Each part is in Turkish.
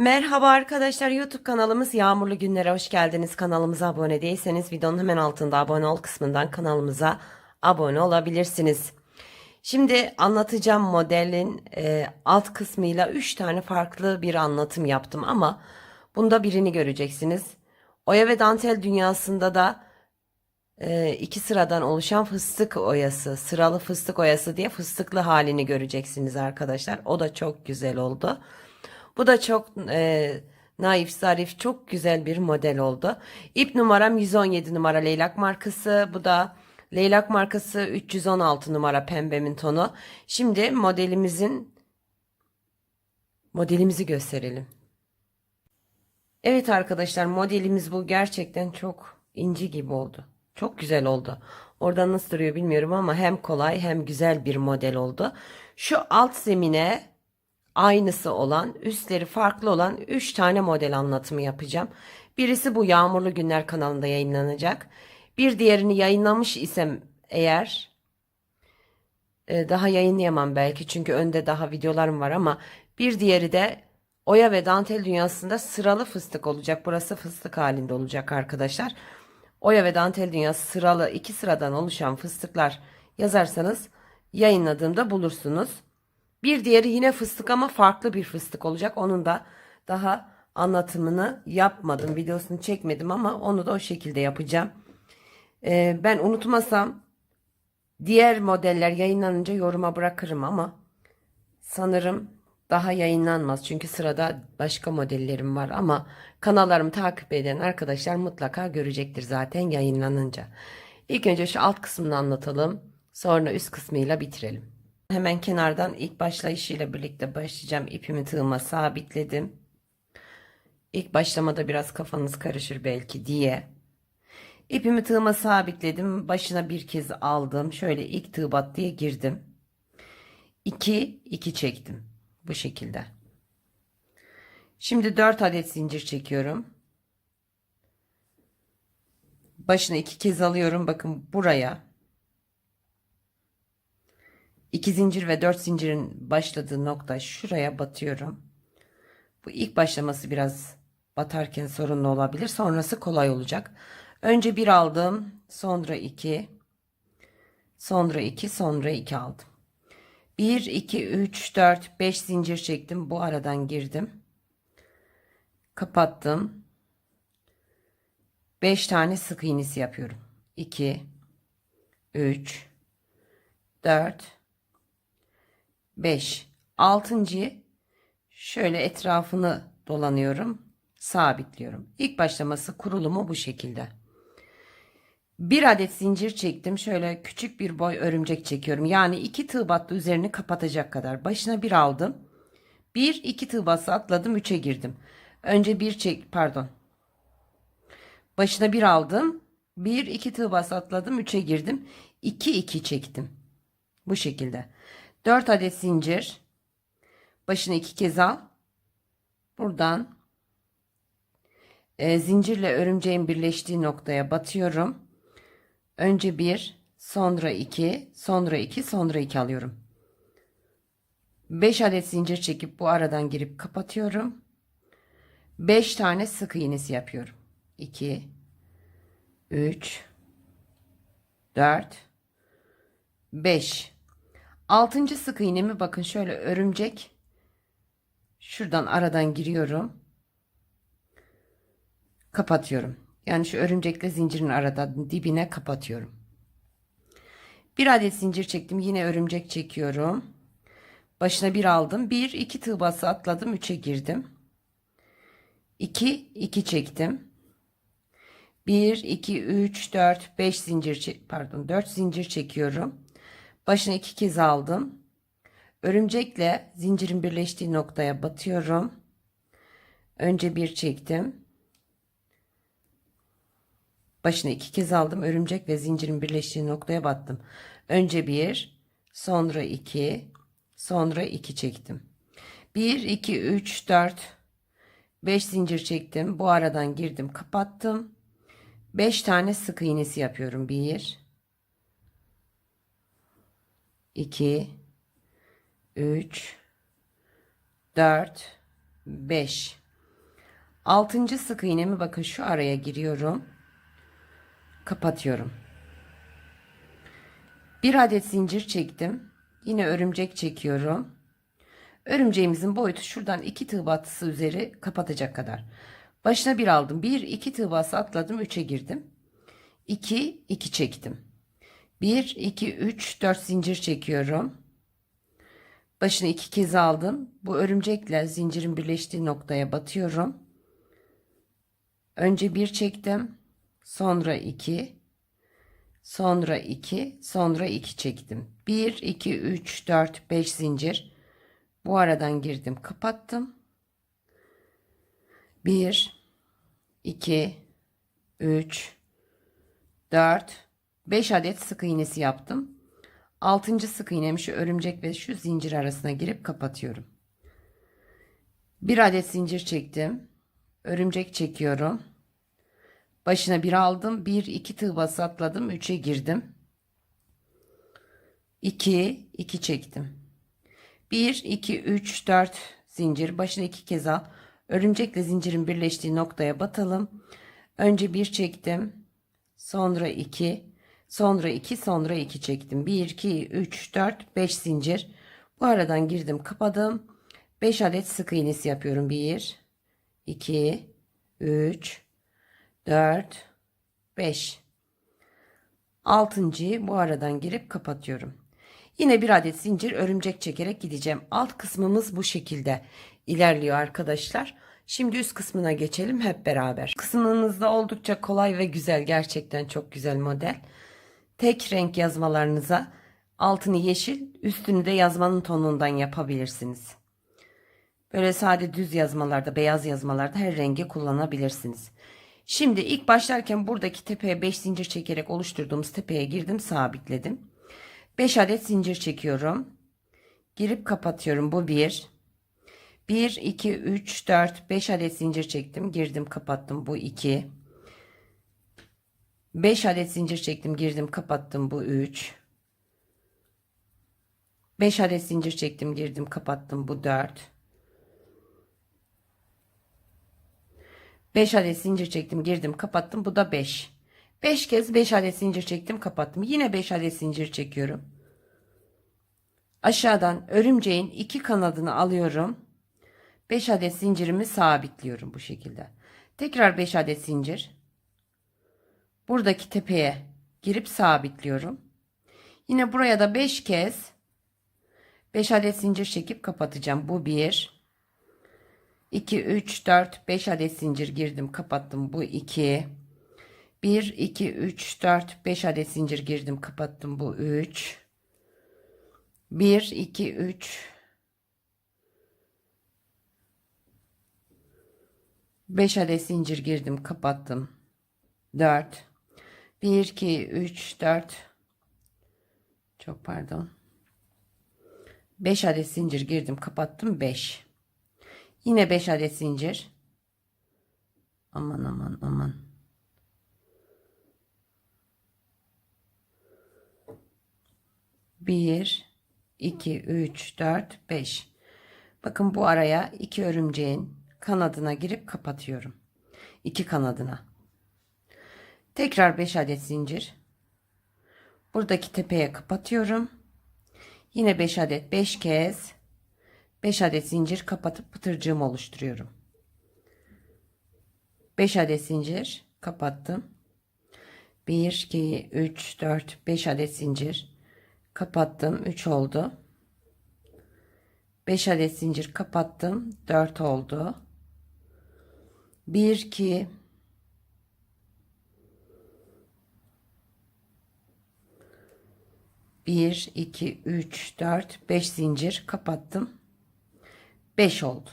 Merhaba arkadaşlar YouTube kanalımız Yağmurlu Günlere hoş geldiniz. Kanalımıza abone değilseniz videonun hemen altında abone ol kısmından kanalımıza abone olabilirsiniz. Şimdi anlatacağım modelin e, alt kısmıyla 3 tane farklı bir anlatım yaptım ama bunda birini göreceksiniz. Oya ve dantel dünyasında da e, iki sıradan oluşan fıstık oyası, sıralı fıstık oyası diye fıstıklı halini göreceksiniz arkadaşlar. O da çok güzel oldu. Bu da çok e, naif, zarif, çok güzel bir model oldu. İp numaram 117 numara leylak markası. Bu da leylak markası 316 numara pembemin tonu. Şimdi modelimizin modelimizi gösterelim. Evet arkadaşlar modelimiz bu gerçekten çok inci gibi oldu. Çok güzel oldu. Orada nasıl duruyor bilmiyorum ama hem kolay hem güzel bir model oldu. Şu alt zemine aynısı olan, üstleri farklı olan 3 tane model anlatımı yapacağım. Birisi bu Yağmurlu Günler kanalında yayınlanacak. Bir diğerini yayınlamış isem eğer e, daha yayınlayamam belki çünkü önde daha videolarım var ama bir diğeri de Oya ve dantel dünyasında sıralı fıstık olacak. Burası fıstık halinde olacak arkadaşlar. Oya ve dantel dünyası sıralı iki sıradan oluşan fıstıklar yazarsanız yayınladığımda bulursunuz. Bir diğeri yine fıstık ama farklı bir fıstık olacak. Onun da daha anlatımını yapmadım. Videosunu çekmedim ama onu da o şekilde yapacağım. Ee, ben unutmasam diğer modeller yayınlanınca yoruma bırakırım ama sanırım daha yayınlanmaz. Çünkü sırada başka modellerim var ama kanallarımı takip eden arkadaşlar mutlaka görecektir zaten yayınlanınca. İlk önce şu alt kısmını anlatalım. Sonra üst kısmıyla bitirelim. Hemen kenardan ilk başlayışıyla birlikte başlayacağım. İpimi tığıma sabitledim. İlk başlamada biraz kafanız karışır belki diye. İpimi tığıma sabitledim. Başına bir kez aldım. Şöyle ilk tığ bat diye girdim. 2 2 çektim. Bu şekilde. Şimdi 4 adet zincir çekiyorum. Başına iki kez alıyorum. Bakın buraya 2 zincir ve 4 zincirin başladığı nokta şuraya batıyorum. Bu ilk başlaması biraz batarken sorunlu olabilir. Sonrası kolay olacak. Önce bir aldım. Sonra 2. Sonra 2. Sonra 2 aldım. 1, 2, 3, 4, 5 zincir çektim. Bu aradan girdim. Kapattım. 5 tane sık iğnesi yapıyorum. 2, 3, 4, 5. Altıncıyı şöyle etrafını dolanıyorum. Sabitliyorum. İlk başlaması kurulumu bu şekilde. Bir adet zincir çektim. Şöyle küçük bir boy örümcek çekiyorum. Yani iki tığ battı üzerini kapatacak kadar. Başına bir aldım. Bir iki tığ bası atladım. Üçe girdim. Önce bir çek pardon. Başına bir aldım. Bir iki tığ bası atladım. Üçe girdim. İki iki çektim. Bu şekilde. 4 adet zincir. Başına iki kez al. Buradan e, zincirle örümceğin birleştiği noktaya batıyorum. Önce bir, sonra iki, sonra iki, sonra iki alıyorum. 5 adet zincir çekip bu aradan girip kapatıyorum. 5 tane sık iğnesi yapıyorum. 2 3 4 5 Altıncı sık iğnemi bakın şöyle örümcek. Şuradan aradan giriyorum. Kapatıyorum. Yani şu örümcekle zincirin arada dibine kapatıyorum. Bir adet zincir çektim. Yine örümcek çekiyorum. Başına bir aldım. Bir, iki tığ bası atladım. Üçe girdim. İki, iki çektim. Bir, iki, üç, dört, beş zincir, pardon dört zincir çekiyorum. Başına iki kez aldım. Örümcekle zincirin birleştiği noktaya batıyorum. Önce bir çektim. Başına iki kez aldım. Örümcek ve zincirin birleştiği noktaya battım. Önce bir, sonra iki, sonra iki çektim. Bir, iki, üç, dört, beş zincir çektim. Bu aradan girdim, kapattım. Beş tane sık iğnesi yapıyorum. Bir, 2 3 4 5 Altıncı sık iğnemi bakın şu araya giriyorum. Kapatıyorum. Bir adet zincir çektim. Yine örümcek çekiyorum. Örümceğimizin boyutu şuradan iki tığ battısı üzeri kapatacak kadar. Başına bir aldım. Bir, iki tığ bası atladım. Üçe girdim. 2, 2 çektim. 1, 2, 3, 4 zincir çekiyorum. Başını iki kez aldım. Bu örümcekle zincirin birleştiği noktaya batıyorum. Önce bir çektim. Sonra iki. Sonra iki. Sonra iki çektim. Bir, iki, üç, dört, beş zincir. Bu aradan girdim. Kapattım. Bir, iki, üç, dört, beş adet sık iğnesi yaptım. Altıncı sık iğnemi şu örümcek ve şu zincir arasına girip kapatıyorum. Bir adet zincir çektim. Örümcek çekiyorum. Başına bir aldım. Bir, iki tığ bası atladım. Üçe girdim. İki, iki çektim. Bir, iki, üç, dört zincir. Başına iki kez al. Örümcekle zincirin birleştiği noktaya batalım. Önce bir çektim. Sonra iki. Sonra 2 sonra 2 çektim. 1 2 3 4 5 zincir. Bu aradan girdim, kapadım. 5 adet sık iğnesi yapıyorum. 1 2 3 4 5 Altıncıyı bu aradan girip kapatıyorum. Yine bir adet zincir örümcek çekerek gideceğim. Alt kısmımız bu şekilde ilerliyor arkadaşlar. Şimdi üst kısmına geçelim hep beraber. Kısmınızda oldukça kolay ve güzel gerçekten çok güzel model tek renk yazmalarınıza altını yeşil, üstünü de yazmanın tonundan yapabilirsiniz. Böyle sade düz yazmalarda, beyaz yazmalarda her rengi kullanabilirsiniz. Şimdi ilk başlarken buradaki tepeye 5 zincir çekerek oluşturduğumuz tepeye girdim, sabitledim. 5 adet zincir çekiyorum. Girip kapatıyorum. Bu 1. 1, 2, 3, 4, 5 adet zincir çektim. Girdim, kapattım. Bu 2. 5 adet zincir çektim girdim kapattım bu 3 5 adet zincir çektim girdim kapattım bu 4 5 adet zincir çektim girdim kapattım bu da 5 5 kez 5 adet zincir çektim kapattım. Yine 5 adet zincir çekiyorum. Aşağıdan örümceğin iki kanadını alıyorum. 5 adet zincirimi sabitliyorum bu şekilde. Tekrar 5 adet zincir buradaki tepeye girip sabitliyorum. Yine buraya da 5 kez 5 adet zincir çekip kapatacağım. Bu 1 2 3 4 5 adet zincir girdim, kapattım. Bu 2 1 2 3 4 5 adet zincir girdim, kapattım. Bu 3 1 2 3 5 adet zincir girdim, kapattım. 4 1, 2, 3, 4. Çok pardon. 5 adet zincir girdim kapattım 5. Yine 5 adet zincir. Aman aman aman. Bir, iki, üç, dört, beş. Bakın bu araya iki örümceğin kanadına girip kapatıyorum. İki kanadına. Tekrar 5 adet zincir. Buradaki tepeye kapatıyorum. Yine 5 adet 5 kez 5 adet zincir kapatıp pıtırcığımı oluşturuyorum. 5 adet zincir kapattım. 1 2 3 4 5 adet zincir kapattım. 3 oldu. 5 adet zincir kapattım. 4 oldu. 1 2 1, 2, 3, 4, 5 zincir kapattım. 5 oldu.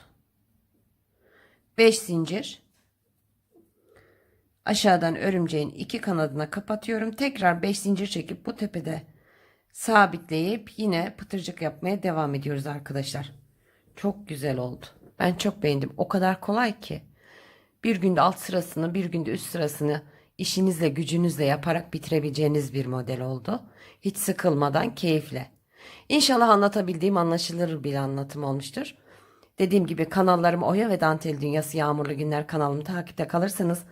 5 zincir. Aşağıdan örümceğin iki kanadına kapatıyorum. Tekrar 5 zincir çekip bu tepede sabitleyip yine pıtırcık yapmaya devam ediyoruz arkadaşlar. Çok güzel oldu. Ben çok beğendim. O kadar kolay ki. Bir günde alt sırasını, bir günde üst sırasını işinizle gücünüzle yaparak bitirebileceğiniz bir model oldu. Hiç sıkılmadan keyifle. İnşallah anlatabildiğim anlaşılır bir anlatım olmuştur. Dediğim gibi kanallarım Oya ve Dantel Dünyası Yağmurlu Günler kanalımı takipte kalırsanız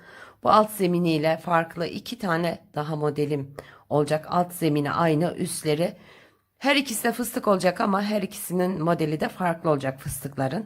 bu alt zeminiyle farklı iki tane daha modelim olacak. Alt zemini aynı üstleri her ikisi de fıstık olacak ama her ikisinin modeli de farklı olacak fıstıkların.